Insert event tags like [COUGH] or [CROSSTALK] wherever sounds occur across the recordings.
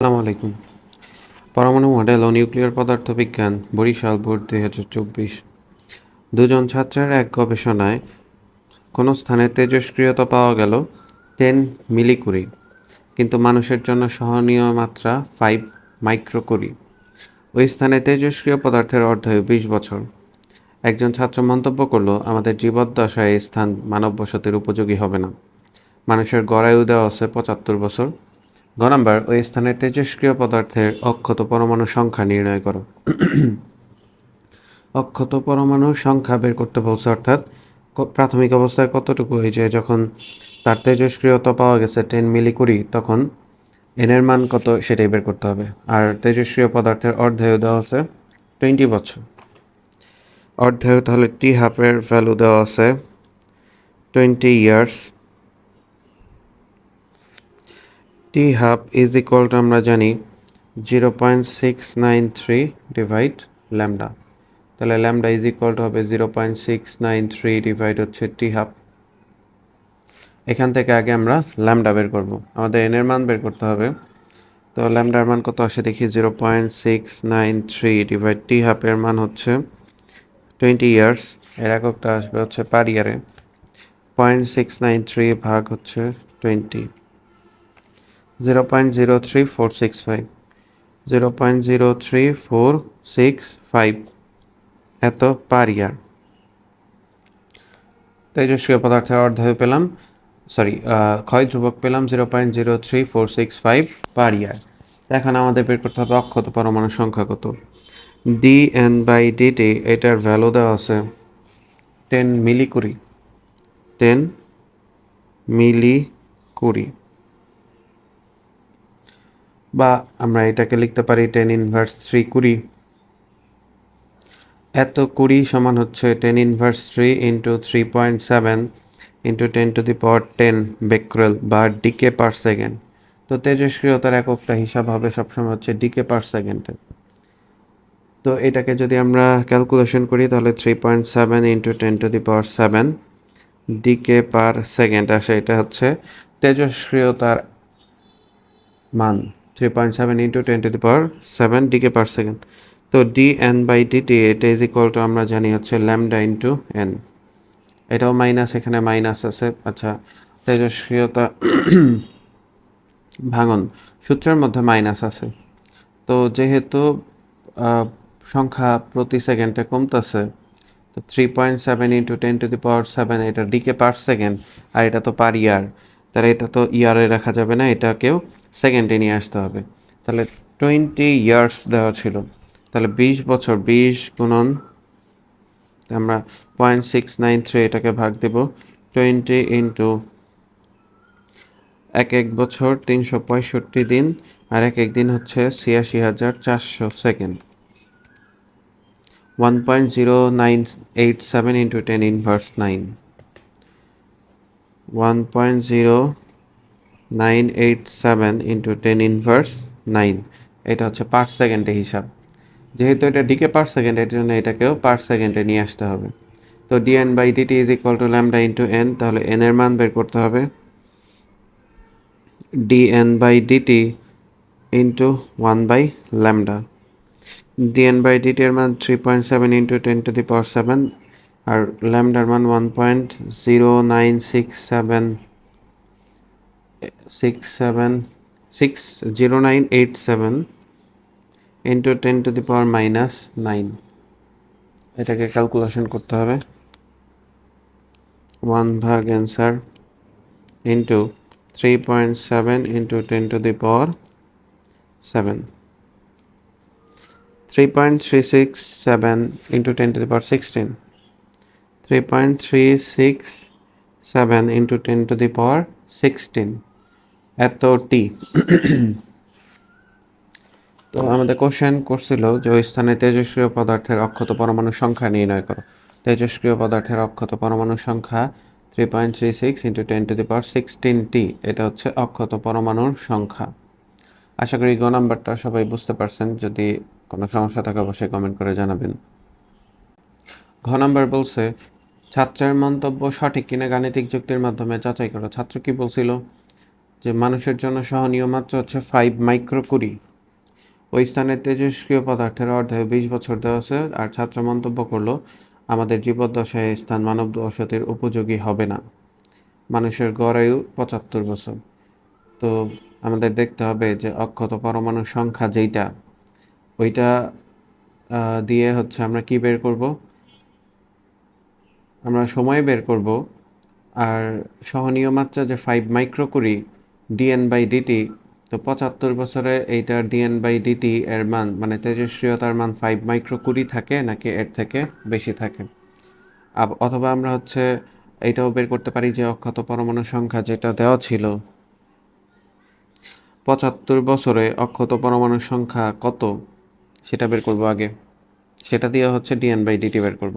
আসসালামু আলাইকুম। পরমাণু মডেল ও নিউক্লিয়ার পদার্থবিজ্ঞান বরিশাল বোর্ড দুই হাজার চব্বিশ। দুজন ছাত্রের এক গবেষণায় কোনো স্থানে তেজস্ক্রিয়তা পাওয়া গেল টেন মিলিকুরি, কিন্তু মানুষের জন্য সহনীয় মাত্রা ফাইভ মাইক্রোকুরি। ওই স্থানে তেজস্ক্রিয় পদার্থের অর্ধায়ু বিশ বছর। একজন ছাত্র মন্তব্য করল, আমাদের জীবদ্দশায় এই স্থান মানব বসতির উপযোগী হবে না। মানুষের গড়ায়ু দেওয়া আছে পঁচাত্তর বছর। গ নাম্বার ওই স্থানে তেজস্ক্রিয় পদার্থের অক্ষত পরমাণু সংখ্যা নির্ণয় করো। অক্ষত পরমাণুর সংখ্যা বের করতে বলছে, অর্থাৎ প্রাথমিক অবস্থায় কতটুকু হয়েছে যখন তার তেজস্ক্রিয়তা পাওয়া গেছে টেন মিলি কুড়ি, তখন এনের মান কত সেটাই বের করতে হবে। আর তেজস্ক্রিয় পদার্থের অর্ধায়ু দেওয়া আছে টোয়েন্টি বছর। অর্ধায়ু তাহলে টি হাফের ভ্যালু দেওয়া আছে twenty years T half is equal to আমরা জানি zero point six nine three divide lambda তাহলে ল্যামডা ইজ ইকুয়াল টু হবে zero point six nine three divide হচ্ছে টি হাফ এখান থেকে আগে আমরা ল্যামডা বের করব। আমাদের এনের মান বের করতে হবে। তো ল্যামডার মান কত আসে দেখি? Zero point six nine three divide T হাফের মান হচ্ছে টোয়েন্টি ইয়ার্স এর এককটা আসবে হচ্ছে পার ইয়ারে পয়েন্ট সিক্স নাইন থ্রি ভাগ হচ্ছে twenty zero point zero three four six five zero point zero three four six five এত পার ইয়ার। তেজস্ক্রিয় পদার্থের অর্ধায়ু পেলাম সরি ক্ষয় ধ্রুবক পেলাম zero point zero three four six five per year. এখন আমাদের বের করতে হবে অক্ষত পরমাণুর সংখ্যা কত? ডি এন বাই ডিটি এটার ভ্যালু দেওয়া আছে টেন মিলি কুড়ি টেন মিলি কুড়ি বা আমরা এটাকে লিখতে পারি টেন ইনভার্স থ্রি কুড়ি। এত কুড়ি সমান হচ্ছে ten inverse three into three point seven into ten to the power ten becquerel বা ডিকে পার সেকেন্ড তো তেজস্ক্রিয়তার এককটা হিসাব হবে সবসময় হচ্ছে ডিকে পার সেকেন্ডে তো এটাকে যদি আমরা ক্যালকুলেশন করি তাহলে three point seven into ten to the power seven decay per second আসে এটা হচ্ছে তেজস্ক্রিয়তার মান। Three point seven into ten to the power seven decay per second তো ডি এন বাই ডিটি এটা ইজ ইকুয়াল টু আমরা জানি হচ্ছে ল্যামডা ইন্টু এন এটাও মাইনাস এখানে মাইনাস আছে। আচ্ছা তেজস্ক্রিয়তা [CLEARS THROAT] ভাঙন, সূত্রের মধ্যে মাইনাস আছে। তো যেহেতু সংখ্যা প্রতি সেকেন্ডে কমতেছে, তো three point seven into ten to the power seven এটা ডিকে পার সেকেন্ড আর এটা তো পার ইয়ার তাহলে এটা তো ইয়ারে রাখা যাবে না, এটাকেও সেকেন্ডে নিয়ে আসতে হবে। তাহলে টোয়েন্টি ইয়ার্স দেওয়া ছিল। তাহলে বিশ বছর, বিশ গুণন, আমরা পয়েন্ট সিক্স নাইন থ্রি এটাকে ভাগ দেব। টোয়েন্টি ইন্টু এক এক বছর তিনশো পঁয়ষট্টি দিন, আর এক এক দিন হচ্ছে ছিয়াশি হাজার চারশো second one point zero nine eight seven into ten inverse nine one point zero nine eight seven into ten inverse nine এটা হচ্ছে পার সেকেন্ডে হিসাব। যেহেতু এটা ডিকে পার সেকেন্ড এর জন্য এটাকেও পার সেকেন্ডে নিয়ে আসতে হবে। তো DN by DT is equal to lambda into N তাহলে এন এর মান বের করতে হবে। dn by dt into one by lambda dn by dt এর মান three point seven into ten to the power seven আর ল্যামডার মান one point zero nine six seven six seven six zero nine eight seven into ten to the power minus nine এটাকে calculation করতে হবে। One ভাগ answer into three point seven into ten to the power seven three point three six seven into ten to the power sixteen three point three six seven into ten to the power sixteen এত টি তো আমাদের question করছিল যে ওই স্থানে তেজস্ক্রিয় পদার্থের অক্ষত পরমাণুর সংখ্যা নির্ণয় করো। তেজস্ক্রিয় পদার্থের অক্ষত পরমাণুর সংখ্যা three point three six into ten to the power sixteen টি এটা হচ্ছে অক্ষত পরমাণুর সংখ্যা। আশা করি গ নাম্বারটা সবাই বুঝতে পারছেন, যদি কোনো সমস্যা থাকে অবশ্যই কমেন্ট করে জানাবেন। ঘ নাম্বার বলছে ছাত্রের মন্তব্য সঠিক কিনা গাণিতিক যুক্তির মাধ্যমে যাচাই করো। ছাত্র কি বলছিল? যে মানুষের জন্য সহনীয় মাত্রা হচ্ছে ফাইভ মাইক্রো মাইক্রোকুরি ওই স্থানে তেজস্ক্রিয় পদার্থের অর্ধে বিশ বছর দেওয়া আছে আর ছাত্র মন্তব্য করল, আমাদের জীবদ্দশায় স্থান মানব বসতির উপযোগী হবে না। মানুষের গড় আয়ু পঁচাত্তর বছর। তো আমাদের দেখতে হবে যে অক্ষত পরমাণুর সংখ্যা যেইটা, ওইটা দিয়ে হচ্ছে আমরা কি বের করব? আমরা সময় বের করব আর সহনীয় মাত্রা যে five microcurie DN by DT তো পঁচাত্তর বছরে এইটার ডিএন বাই ডিটি এর মান মানে তেজস্ক্রিয়তার মান ফাইভ মাইক্রো কুড়ি থাকে নাকি এর থেকে বেশি থাকে? অথবা আমরা হচ্ছে এইটাও বের করতে পারি যে অক্ষত পরমাণু সংখ্যা যেটা দেওয়া ছিল, পঁচাত্তর বছরে অক্ষত পরমাণুর সংখ্যা কত? সেটা বের করব আগে। সেটা দিয়ে হচ্ছে ডিএন বাই ডিটি বের করব।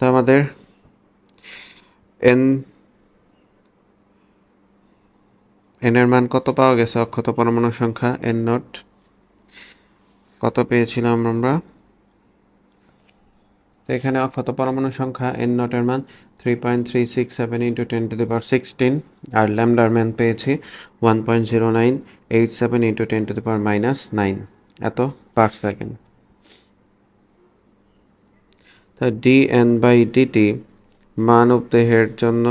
তো আমাদের এন এন এর মান কত পাওয়া গেছে? অক্ষত পরমাণু সংখ্যা এন নট। কত পেয়েছিলাম আমরা? তো এখানে অক্ষত পরমাণু সংখ্যা এন নটের মান three point three six seven into ten to the power sixteen আর ল্যামডার ম্যান পেয়েছি one point zero nine eight seven into ten to the power minus nine এত পার সেকেন্ড তো ডি এন বাই ডিটি মানবদেহের জন্য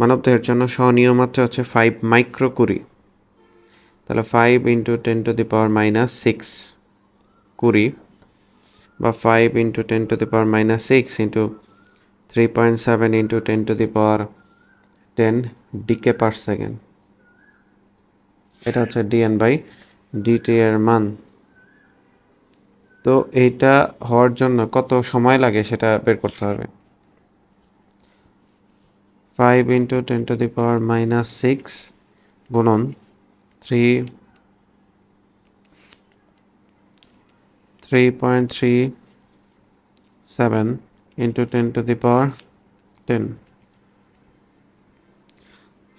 মানব দেহের জন্য সহনীয় মাত্রা হচ্ছে ফাইভ মাইক্রো মাইক্রোকুরি তাহলে five into ten to the power minus six curie বা five into ten to the power minus six into three point seven into ten to the power ten decay per second এটা হচ্ছে DNA by DT এর মান। তো এইটা হওয়ার জন্য কত সময় লাগে সেটা বের করতে হবে? Five into ten to the power minus six গুণন three three point three seven into ten to the power ten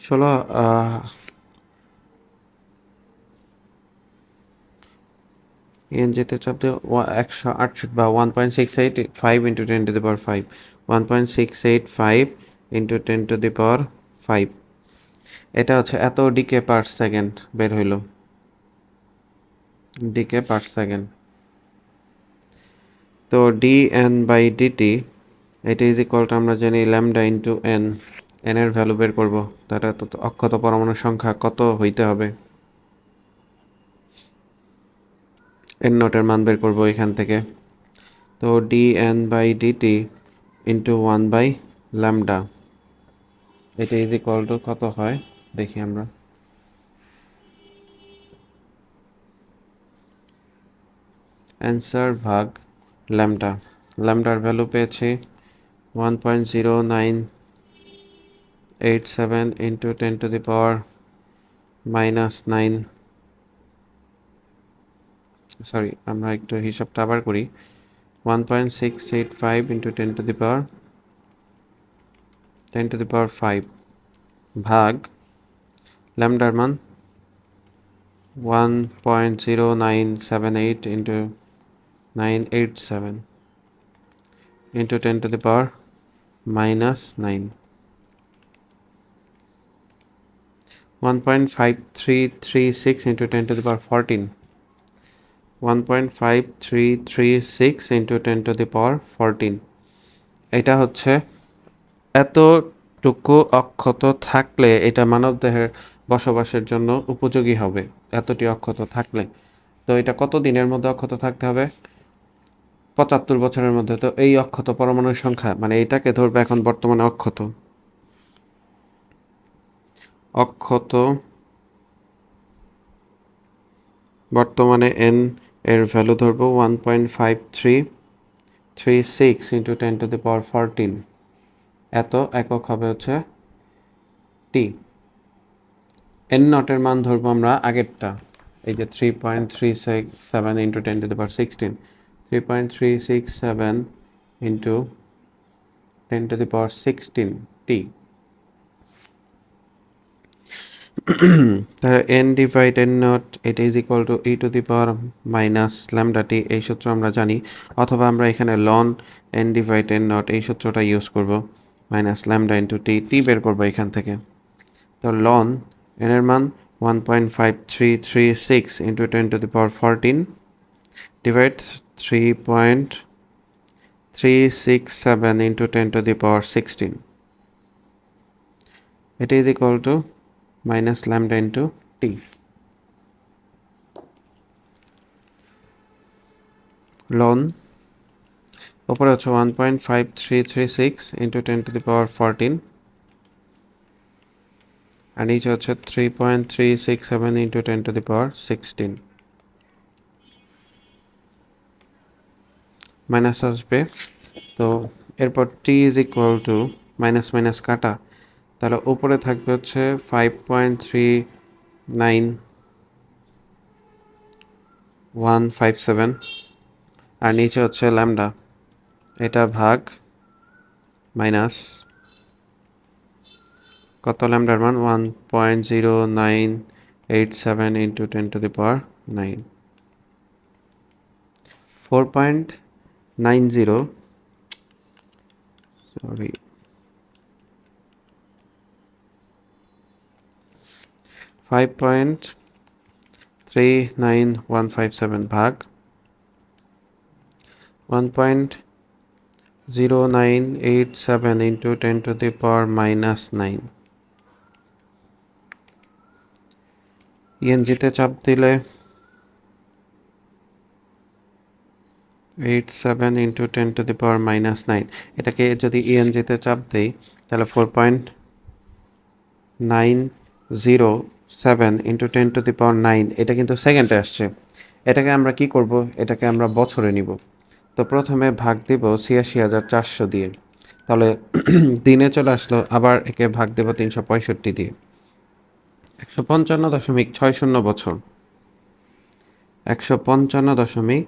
ষোলো এনজিতে চাপ একশো আটষট্টি বা one point six eight five into ten to the power five one point six eight five into ten to the power five এটা হচ্ছে এত decay per second বের হইল। ডিকে পার সেকেন্ড তো ডি এন বাই ডিটি এটা is equal to আমরা জানি lambda into N N এর ভ্যালু বের করব। তাহলে তো অক্ষত পরমাণুর সংখ্যা কত হইতে হবে? এন নোটের মান বের করব এখান থেকে। তো D N by DT into one by lambda এটা ইকুয়াল টু কত হয়? দেখি আমরা। অ্যান্সার ভাগ ল্যামডা ল্যামডার ভ্যালু পেয়েছি one point zero nine eight seven into ten to the power minus nine sorry আমরা একটু হিসাবটা আবার করি। One point six eight five into ten to the power ten to the power five ভাগ ল্যামডার মান one point zero nine seven eight into nine eight seven into ten to the power minus nine one point five three three six into ten to the power fourteen one point five three three six into ten to the power fourteen এটা হচ্ছে এতটুকু অক্ষত থাকলে এটা মানবদেহের বসবাসের জন্য উপযোগী হবে, এতটি অক্ষত থাকলে। তো এটা কত দিনের মধ্যে অক্ষত থাকতে হবে? পঁচাত্তর বছরের মধ্যে। তো এই অক্ষত পরমাণুর সংখ্যা মানে এটাকে ধরবে এখন বর্তমানে অক্ষত। অক্ষত বর্তমানে এন এর ভ্যালু ধরবো one point five three three six into ten to the power fourteen এত একক হবে হচ্ছে টি এন নটের মান ধরবো আমরা আগেরটা। এই যে three point three six seven into ten to the power sixteen three point three six seven into ten to the power sixteen T N divide N naught এটা is equal to E to the power minus lambda T এই সূত্র আমরা জানি। অথবা আমরা এখানে ln N divide N naught এই সূত্রটা ইউজ করব। Minus lambda into T T বের করব এখান থেকে। তো লন এনের মান one point five three three six into ten to the power fourteen divide three point three six seven into ten to the power sixteen এটা is equal to minus lambda into T ln ওপরে হচ্ছে one point five three three six into ten to the power fourteen আর নিচে হচ্ছে three point three six seven into ten to the power sixteen minus আসবে, তো এরপর T is equal to minus minus কাটা। তাহলে উপরে থাকবে হচ্ছে five point three nine one five seven আর নিচে হচ্ছে ল্যামডা এটা ভাগ মাইনাস কত ল্যামডার মান? One point zero nine eight seven into ten to the power nine four point nine zero sorry five point three nine one five seven ভাগ one point zero nine eight seven into ten to the power minus nine ইএনজিতে চাপ দিলে eight seven into ten to the power minus nine এটাকে যদি ইএনজিতে চাপ দিই, তাহলে four point nine zero seven into ten to the power nine এটা কিন্তু সেকেন্ডে আসছে। এটাকে আমরা কি করব? এটাকে আমরা বছরে নিব। তো প্রথমে ভাগ দিব ছিয়াশি হাজার চারশো দিয়ে। তাহলে [CLEARS THROAT] দিনে চলে আসলো, আবার একে ভাগ দেব তিনশো পঁয়ষট্টি দিয়ে। একশো পঞ্চান্ন দশমিক ছয় শূন্য বছর। একশো পঞ্চান্ন দশমিক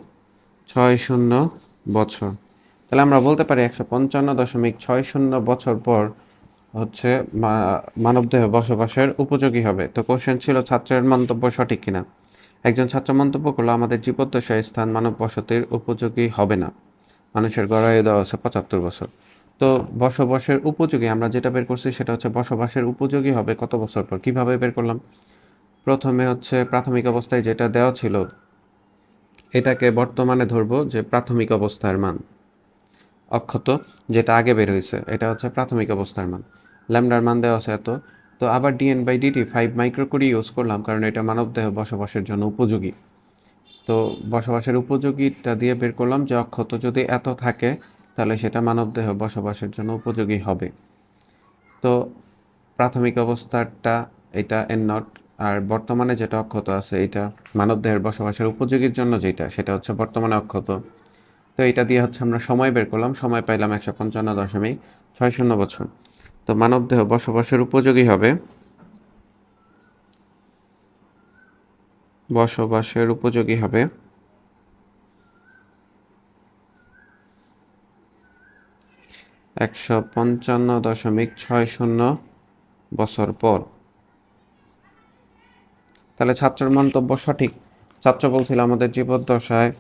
ছয় শূন্য বছর। তাহলে আমরা বলতে পারি একশো পঞ্চান্ন দশমিক ছয় শূন্য বছর পর হচ্ছে মানবদেহ বসবাসের উপযোগী হবে। তো কোশ্চেন ছিল, ছাত্রের মন্তব্য সঠিক কিনা? একজন ছাত্র মন্তব্য করল, আমাদের জীবদ্দশায় স্থান মানব বসতির উপযোগী হবে না। মানুষের গড়াই দেওয়া আছে পঁচাত্তর বছর। তো বসবাসের উপযোগী, আমরা যেটা বের করছি সেটা হচ্ছে বসবাসের উপযোগী হবে কত বছর পর? কীভাবে বের করলাম? প্রথমে হচ্ছে প্রাথমিক অবস্থায় যেটা দেওয়া ছিল, এটাকে বর্তমানে ধরবো যে প্রাথমিক অবস্থার মান। অক্ষত, যেটা আগে বের হয়েছে, এটা হচ্ছে প্রাথমিক অবস্থার মান। ল্যামডার মান দেওয়া আছে এত। তো আবার dN by dt five microcurie use করলাম, কারণ এটা মানবদেহ বসবাসের জন্য উপযোগী। তো বসবাসের উপযোগীটা দিয়ে বের করলাম যে অক্ষত যদি এত থাকে, তাহলে সেটা মানবদেহ বসবাসের জন্য উপযোগী হবে। তো প্রাথমিক অবস্থাটা এটা এন নট আর বর্তমানে যেটা অক্ষত আছে এটা মানবদেহের বসবাসের উপযোগীর জন্য যেটা, সেটা হচ্ছে বর্তমানে অক্ষত। তো এটা দিয়ে হচ্ছে আমরা সময় বের করলাম, সময় পাইলাম একশো পঞ্চান্ন দশমিক ছয় শূন্য বছর। তো মানবদেহ বসবাসের উপযোগী হবে। বসবাসের উপযোগী হবে। একশো পঞ্চান্ন দশমিক ছয় শূন্য বছর পর। তাহলে ছাত্রের মন্তব্য সঠিক। ছাত্র বলছিল, আমাদের জীবদ্দশায়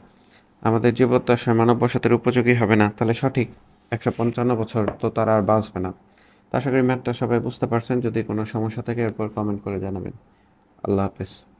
আমাদের জীবদ্দশায় মানব বসতির উপযোগী হবে না। তাহলে সঠিক। একশো পঞ্চান্ন বছর তো তারা আর বাঁচবে না। আশা করি ম্যাথটা সবাই বুঝতে পারছেন। যদি কোনো সমস্যা থাকে, এরপর কমেন্ট করে জানাবেন। আল্লাহ হাফেজ।